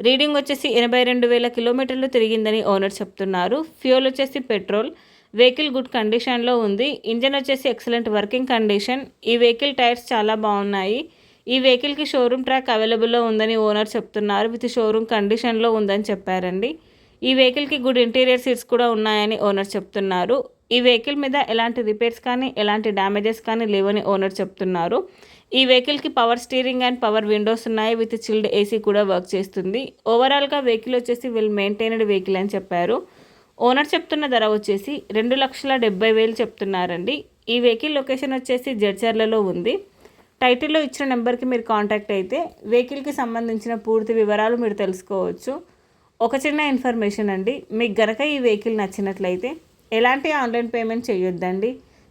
Reading వచ్చేసి ఎనభై రెండు వేల కిలోమీటర్లు తిరిగిందని ఓనర్ చెప్తున్నారు. ఫ్యూల్ వచ్చేసి పెట్రోల్ వెహికల్ గుడ్ కండిషన్లో ఉంది. ఇంజన్ వచ్చేసి ఎక్సలెంట్ వర్కింగ్ కండిషన్. ఈ వెహికల్ టైర్స్ చాలా బాగున్నాయి. ఈ వెహికల్కి షోరూమ్ ట్రాక్ అవైలబుల్లో ఉందని ఓనర్ చెప్తున్నారు. విత్ షోరూమ్ కండిషన్లో ఉందని చెప్పారండి. ఈ వెహికల్కి గుడ్ ఇంటీరియర్ సీట్స్ కూడా ఉన్నాయని ఓనర్ చెప్తున్నారు. ఈ వెహికల్ మీద ఎలాంటి రిపేర్స్ కానీ ఎలాంటి డ్యామేజెస్ కానీ లేవని ఓనర్ చెప్తున్నారు. ఈ వెహికల్కి power steering and power windows ఉన్నాయి. విత్ చిల్డ్ ఏసీ కూడా వర్క్ చేస్తుంది. ఓవరాల్గా వెహికల్ వచ్చేసి వెల్ మెయింటైన్డ్ వెహికల్ అని చెప్పారు. ఓనర్ చెప్తున్న ధర వచ్చేసి రెండు లక్షల డెబ్బై వేలు చెప్తున్నారండి. ఈ వెహికల్ లొకేషన్ వచ్చేసి జడ్చర్లలో ఉంది. టైటిల్లో ఇచ్చిన నెంబర్కి మీరు కాంటాక్ట్ అయితే వెహికల్కి సంబంధించిన పూర్తి వివరాలు మీరు తెలుసుకోవచ్చు. ఒక చిన్న ఇన్ఫర్మేషన్ అండి. మీకు గనక ఈ వెహికల్ నచ్చినట్లయితే ఎలాంటి ఆన్లైన్ పేమెంట్ చేయొద్దండి.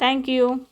Thank you.